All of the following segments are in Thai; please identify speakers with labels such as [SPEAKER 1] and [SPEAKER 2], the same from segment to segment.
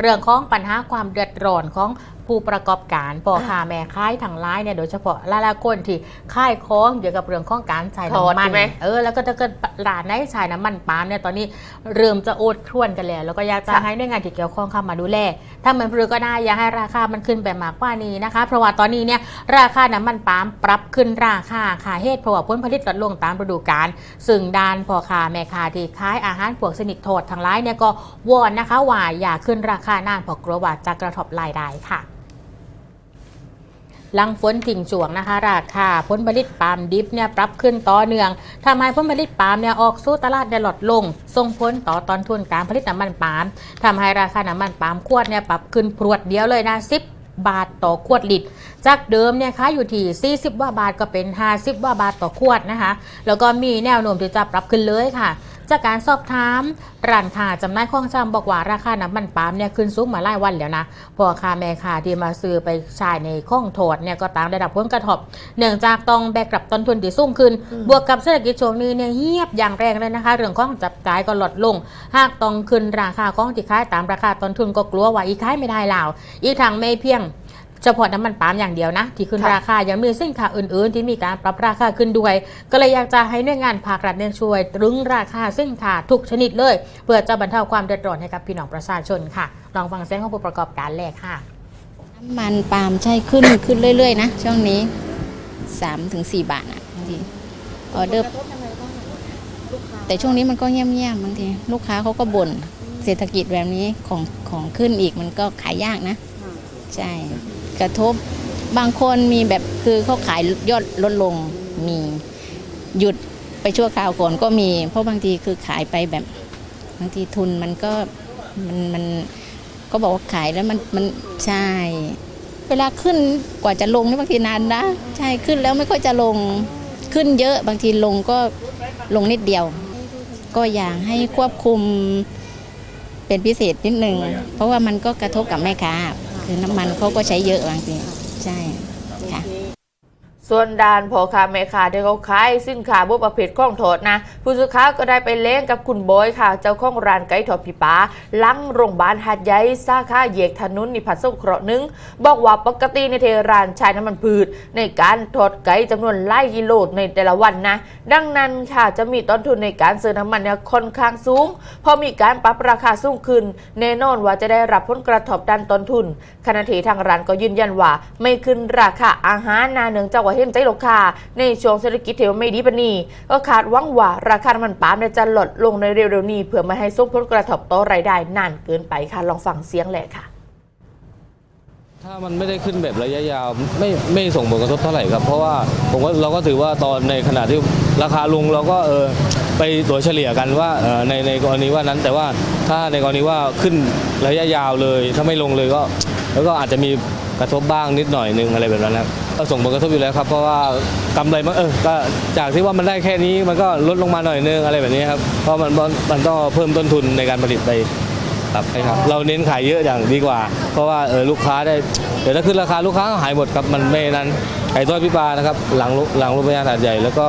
[SPEAKER 1] เรื่องของปัญหาความเดือดร้อนของ ผู้ประกอบการพ่อค้าแม่ค้ายทางร้ายเนี่ยโดยเฉพาะหลายๆคนที่ค่ายของเกี่ยวกับเรื่องของการใช้
[SPEAKER 2] ถอด
[SPEAKER 1] น้ำมั
[SPEAKER 2] ใช่ไหม
[SPEAKER 1] เออแล้วก็ถ้าเกิดร้านไหนใช้น้ำมันปาล์มเนี่ยตอนนี้เริ่มจะโอดครวนกันแล้วแล้วก็อยากจะ
[SPEAKER 2] ค่ะ
[SPEAKER 1] ให้หน่วยงานที่เกี่ยวข้องเข้ามาดูแลถ้ามันพรือก็ได้อย่าให้ราคามันขึ้นแบบมากกว่านี้นะคะ เพราะว่าตอนนี้เนี่ยราคาน้ำมันปาล์มปรับขึ้นราคาค่ะเหตุเพราะว่าผลผลิตลดลงตามฤดูกาลซึ่งด้านพ่อค้าแม่ค้าที่ขายอาหารพวกสนิทโทษทางร้ายเนี่ยก็วอนนะคะว่าอย่าขึ้นราคานานเพราะกลัวว่าจะกระทบรายได้ค่ะห ลังฝนถิ่งช่วงนะคะราคาผลผลิตปาล์มดิบเนี่ยปรับขึ้นต่อเนื่องทำให้ผลผลิตปาล์มเนี่ยออกสู่ตลาดได้ลดลง ส่งผลต่อตอนทุนการผลิตน้ำมันปาล์มทำให้ราคาน้ำมันปาล์มขวดเนี่ยปรับขึ้นพรวดเดียวเลยนะ10บบาทต่อขวดลิตร จากเดิมเนี่ยขาอยู่ที่ 40 ว่าบาทก็เป็น 50 ว่าบาทต่อขวดนะคะ แล้วก็มีแนวโน้มที่จะปรับขึ้นเลยค่ะ จากการสอบถามร้านค้าจำหน่ายของชำบอกว่าราคาน้ำมันปาล์มเนี่ยขึ้นสูงมาหลายวันแล้วนะพ่อค้าแม่ค้าที่มาซื้อไปใช้ในข้องโถดเนี่ยก็ต่างได้รับผลกระทบเนื่องจากต้องแบกรับต้นทุนที่สูงขึ้น บวกกับเศรษฐกิจช่วงนี้เนี่ยเงียบอย่างแรงเลยนะคะ เรื่องของจับจ่ายก็ลดลง หากต้องขึ้นราคาของที่ขายตามราคาต้นทุนก็กลัวว่าอีกขายไม่ได้แล้วอีกทางไม่เพียง เฉพาะน้ำมันปาล์มอย่างเดียวนะ ที่ขึ้น
[SPEAKER 2] ค่ะ
[SPEAKER 1] ราคายังมีสินค้าอื่นๆ ที่มีการปรับราคาขึ้นด้วย ก็เลยอยากจะให้หน่วยงานภาครัฐเนี่ยช่วยตรึงราคาสินค้าทุกชนิดเลย เพื่อจะบรรเทาความเดือดร้อนให้กับพี่น้องประชาชนค่ะลองฟังเสียงของผู้ประกอบการแรกค่ะ
[SPEAKER 3] น้ำมันปาล์มใช่ขึ้นขึ้นเรื่อยๆนะช่วงนี้สามถึงสี่บาทอะบางทีออเดอร์แต่ช่วงนี้มันก็เงียบๆบางทีลูกค้าเขาก็บ่นเศรษฐกิจแบบนี้ของของขึ้นอีกมันก็ขายยากนะ ใช่ กระทบ บางคนมีแบบคือเขาขายยอดลดลงมีหยุดไปชั่วคราวก่อนก็มี เพราะบางทีคือขายไปแบบบางทีทุนมันก็มันมันก็บอกว่าขายแล้วมันมันใช่ เวลาขึ้นกว่าจะลงนี่บางทีนานนะ ใช่ขึ้นแล้วไม่ค่อยจะลงขึ้นเยอะบางทีลงก็ลงนิดเดียว ก็อยากให้ควบคุมเป็นพิเศษนิดนึง เพราะว่ามันก็กระทบกับแม่ค้า คือน้ำมันเขาก็ใช้เยอะบางทีใช่ค่ะ
[SPEAKER 2] ส่วนด้านพ่อค้าแม่ค้าที่เขาขายสินค้าบุประเภทข้องโทษนะ ผู้สื่อข่าวก็ได้ไปเล่งกับคุณบอยค่ะ เจ้าของร้านไก่ทอดผีปาหลังโรงพยาบาลหัดใหญ่สาขาเหยกถนนนิพัฒน์สงเคราะห์หนึ่งบอกว่าปกติในเทร้านใช้น้ำมันพืช ในการทอดไก่จำนวนหลายกิโลในแต่ละวันนะ ดังนั้นค่ะจะมีต้นทุนในการซื้อน้ำมันเนี่ยค่อนข้างสูง พอมีการปรับราคาสูงขึ้น แน่นอนว่าจะได้รับผลกระทบด้านต้นทุนขณะที่ทางร้านก็ยืนยันว่า ไม่ขึ้นราคาอาหารนาเนื่องจากว่าเห็นใจลูกค้าในช่วงเศรษฐกิจที่ว่าไม่ดีปานนี้ ก็คาดหวังว่าราคาน้ำมันปาล์มจะลดลงในเร็วๆนี้ เพื่อไม่ให้ส่งผลกระทบต่อรายได้นานเกินไปค่ะลองฟังเสียงแหละค่ะ
[SPEAKER 4] ถ้ามันไม่ได้ขึ้นแบบระยะยาวไม่ไม่ส่งผลกระทบเท่าไหร่ครับ เพราะว่าผมก็เราก็ถือว่าตอนในขณะที่ราคาลงเราก็เออไปตัวเฉลี่ยกันว่าออในในกรณีว่านั้น แต่ว่าถ้าในกรณีว่าขึ้นระยะยาวเลย ถ้าไม่ลงเลยก็ แล้วก็อาจจะมี กระทบบ้างนิดหน่อยนึงอะไรแบบนั้นครับก็ส่งผลกระทบอยู่แล้วครับ เพราะว่ากำไรมันเออก็จากที่ว่ามันได้แค่นี้มันก็ลดลงมาหน่อยนึงอะไรแบบนี้ครับเพราะมันมันต้องเพิ่มต้นทุนในการผลิตไปครับใช่ครับเราเน้นขายเยอะอย่างดีกว่า เพราะว่าเออลูกค้าได้เดี๋ยวถ้าขึ้นราคาลูกค้าก็หายหมดครับมันไม่นั้นไก่ทอดพิปลานะครับ หลังหลังโรงพยาบาลหาดใหญ่ แล้วก็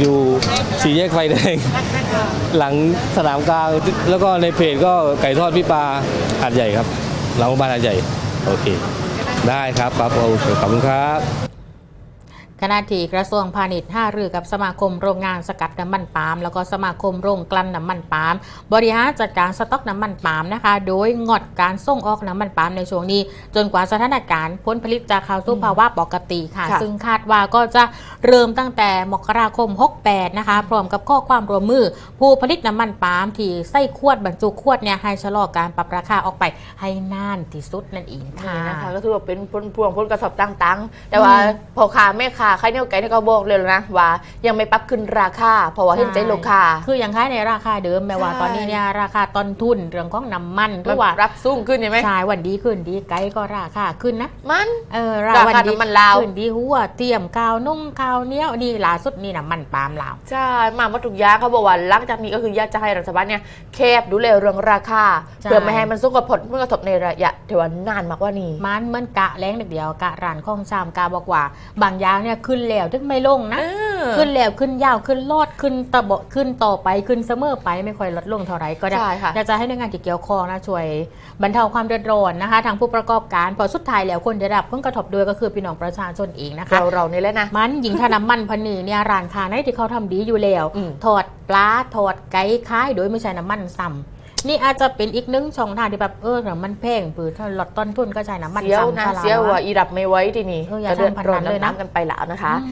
[SPEAKER 4] อยู่สี่แยกไฟแดง หลังสนามกลางแล้วก็ในเพจก็ไก่ทอดพิปลาหาดใหญ่ครับหลังโรงพยาบาลหาดใหญ่โอเค ได้ครับครับโอเคขอบคุณครับ
[SPEAKER 1] ขณะที่กระทรวงพาณิชย์ห้ารือกับสมาคมโรงงานสกัดน้ำมันปาล์มแล้วก็สมาคมโรงกลั่นน้ำมันปาล์มบริหารจัดการสต็อกน้ำมันปาล์มนะคะ โดยงดการส่งออกน้ำมันปาล์มในช่วงนี้ จนกว่าสถานการณ์ผลผลิตจะเข้าสู่ภาวะปกติค่ะ
[SPEAKER 2] ค่ะ
[SPEAKER 1] ซึ่งคาดว่าก็จะเริ่มตั้งแต่มกราคม 68 นะคะ พร้อมกับข้อความร่วมมือ ผู้ผลิตน้ำมันปาล์มที่ใส่ขวดบรรจุขวดเนี่ยให้ชะลอการปรับราคาออกไปให้นานที่สุดนั่นเองค่ะ
[SPEAKER 2] นี่นะคะก็ถือว่าเป็นผลพวงผลกระทบต่างๆ แต่ว่าพ่อค้าแม่ค้าใครเนี่ยไก่เนี่ยก็บอกเลยนะว่า ยังไม่ปรับขึ้นราคาเพราะว่าเห็นใจลูกค้า
[SPEAKER 1] คือยังขายในราคาเดิมแม้ว่า
[SPEAKER 2] ใช่
[SPEAKER 1] ตอนนี้เนี่ยราคาต้นทุนเรื่องของน้ำมันห
[SPEAKER 2] มั
[SPEAKER 1] รื
[SPEAKER 2] น
[SPEAKER 1] อว่า
[SPEAKER 2] รับสูงขึ้นใช่ไหม
[SPEAKER 1] ใช่วันดีขึ้นดีไกด์ก็ราคาขึ้นนะ
[SPEAKER 2] มัน
[SPEAKER 1] เออ
[SPEAKER 2] ราคา
[SPEAKER 1] วัดี
[SPEAKER 2] น้ำมันลาว
[SPEAKER 1] ขึ้นดีหัวเตรียมข้าวนุ่งข้าวเหนี้ยวนี่ล่าสุดนี่น้ำมันปาล์มลาว
[SPEAKER 2] ใช่มาหมดทุกอย่างเขาบอกว่าหลังจากนี้ก็คืออยากจะให้รัฐบาลเนี่ยแคบดูแลเรื่องราคา
[SPEAKER 1] ใช่
[SPEAKER 2] เพื่อไม่ให้มันส่งผลกระทบในระยะที่ว่านานมากกว่านี้
[SPEAKER 1] มันเหมือนกะแรงเดียวกะร้านข้องชามกาบอกว่า บางอย่างเนี่ยขึ้นแล้วถึงไม่ลงนะ
[SPEAKER 2] เออ
[SPEAKER 1] ขึ้นแล้วขึ้นยาวขึ้นโลดขึ้นตะบขึ้นต่อไปขึ้นเสมอไปไม่ค่อยลดลงเท่าไหร่ก็ได้
[SPEAKER 2] ใช่ค่ะ
[SPEAKER 1] อยากจะให้หน่วยงานที่เกี่ยวข้องนะช่วยบรรเทาความเดือดร้อนนะคะ ทางผู้ประกอบการเพอสุดท้ายแล้วคนได้รับผลกระทบด้วยก็คือพี่น้องประชาชนเองนะคะ
[SPEAKER 2] เราเรานี่แหละนะ
[SPEAKER 1] มันหญิงทาน้ำมันพันนีเนี่ยร้านค้าในที่เขาทำดีอยู่แล้ว
[SPEAKER 2] อืม
[SPEAKER 1] ถอดปลาถอดไก่ค้ายโดยไม่ใช้น้ำมันซ้ำ นี่อาจจะเป็นอีกหนึงช่องทางที่แบบเออน้ำมันแพงปือถ้าลดต้นทุนก็ใช้น้ำมัน
[SPEAKER 2] เสียว
[SPEAKER 1] ซ้ำ
[SPEAKER 2] นะ
[SPEAKER 1] ซะแล้ว
[SPEAKER 2] เสียวว่า
[SPEAKER 1] อะ
[SPEAKER 2] อีดับไม่ไว้ที่นี่
[SPEAKER 1] เอออย่า
[SPEAKER 2] ก็เดือด
[SPEAKER 1] ทำพัน
[SPEAKER 2] ร้อ
[SPEAKER 1] นั้นนเลยนะ
[SPEAKER 2] น้ำๆกันไปแล้วนะคะ